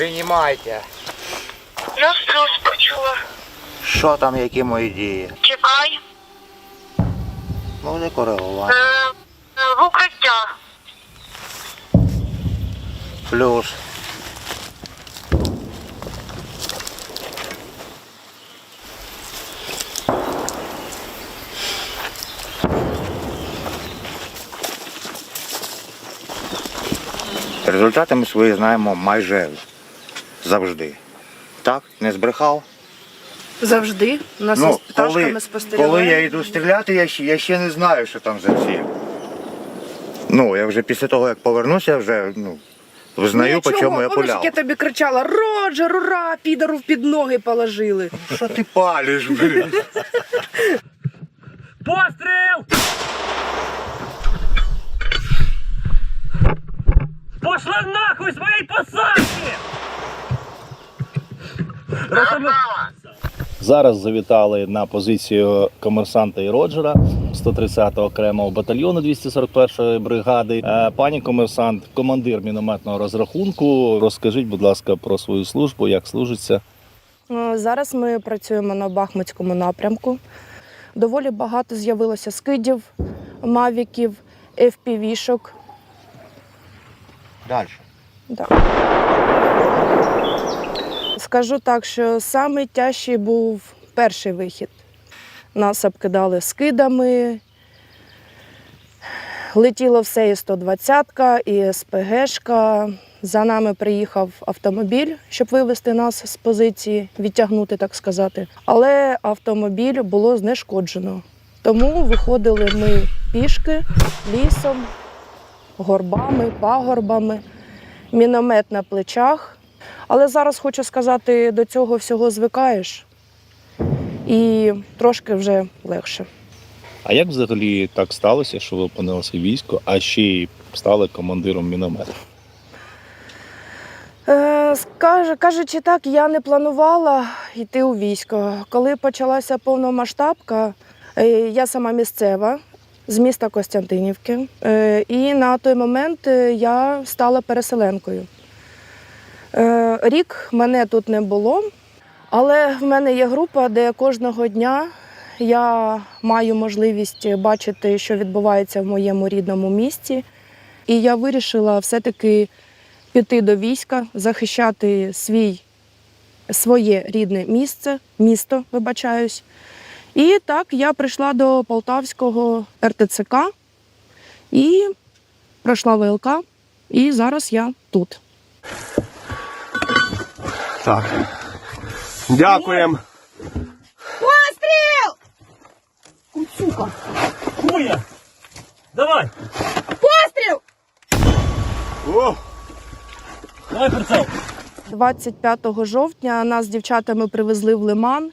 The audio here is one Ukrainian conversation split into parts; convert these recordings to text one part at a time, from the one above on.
Приймайте. Я плюс почула. Що там, які мої дії? Чекай. Буде коригування. Е, е, в укриття. Плюс. Результати ми свої знаємо майже завжди. Так? Не збрехав? Завжди. У нас Ну, із пташками коли, спостерігаємо. коли я йду стріляти, я ще, я ще не знаю, що там за ціль. Ну, я вже після того, як повернуся, вже ну, взнаю, по чому я помниш, пуляв. як я тобі кричала, Роджер, ура, підару в під ноги положили. Що ти палиш, блін? Постріл! Пошла нахуй з моєї посадки! Зараз завітали на позицію комерсанта і Роджера 130-го окремого батальйону 241-ї бригади. Е, Пані комерсант, командир мінометного розрахунку. Розкажіть, будь ласка, про свою службу, як служиться. Е, Зараз ми працюємо на Бахмутському напрямку. Доволі багато з'явилося скидів, мавіків, FPV-шок. Далі. Да. Скажу так, що саме тяжчий був перший вихід. Нас обкидали скидами. Летіло все і 120-ка, і СПГшка. За нами приїхав автомобіль, щоб вивести нас з позиції, відтягнути, так сказати. Але автомобіль було знешкоджено. Тому виходили ми пішки лісом, горбами, пагорбами, міномет на плечах. Але зараз хочу сказати, до цього всього звикаєш і трошки вже легше. А як взагалі так сталося, що ви опинилися в війську, а ще й стали командиром міномету? Е, кажучи так, я не планувала йти у військо. Коли почалася повномасштабка, е, я сама місцева з міста Костянтинівки. Е, і на той момент е, я стала переселенкою. Е, рік мене тут не було, але в мене є група, де кожного дня я маю можливість бачити, що відбувається в моєму рідному місті. І я вирішила все-таки піти до війська, захищати свій, своє рідне місце, місто, вибачаюсь. І так я прийшла до Полтавського РТЦК і пройшла ВЛК, і зараз я тут. Так. Дякуємо. Хуя! Давай! О, Давай прицел! 25 жовтня нас з дівчатами привезли в Лиман,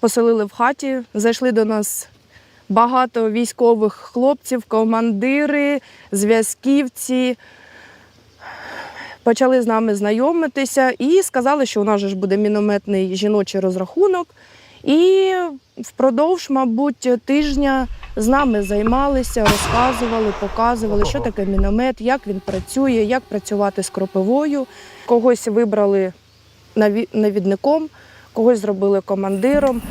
поселили в хаті. Зайшли до нас багато військових хлопців, командири, зв'язківці. Почали з нами знайомитися і сказали, що у нас ж буде мінометний жіночий розрахунок. І впродовж, мабуть, тижня з нами займалися, розказували, показували, що таке міномет, як він працює, як працювати з кропивою. Когось вибрали навідником, когось зробили командиром.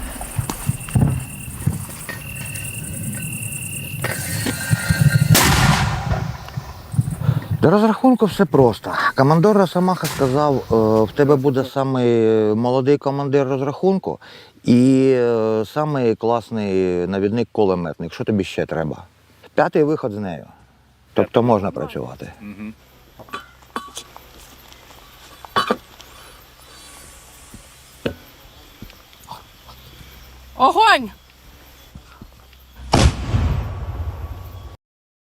До розрахунку все просто. Командор Росомаха сказав, е, в тебе буде самий молодий командир розрахунку і е, самий класний навідник кулеметник. Що тобі ще треба? П'ятий виход з нею. Тобто можна працювати. Огонь!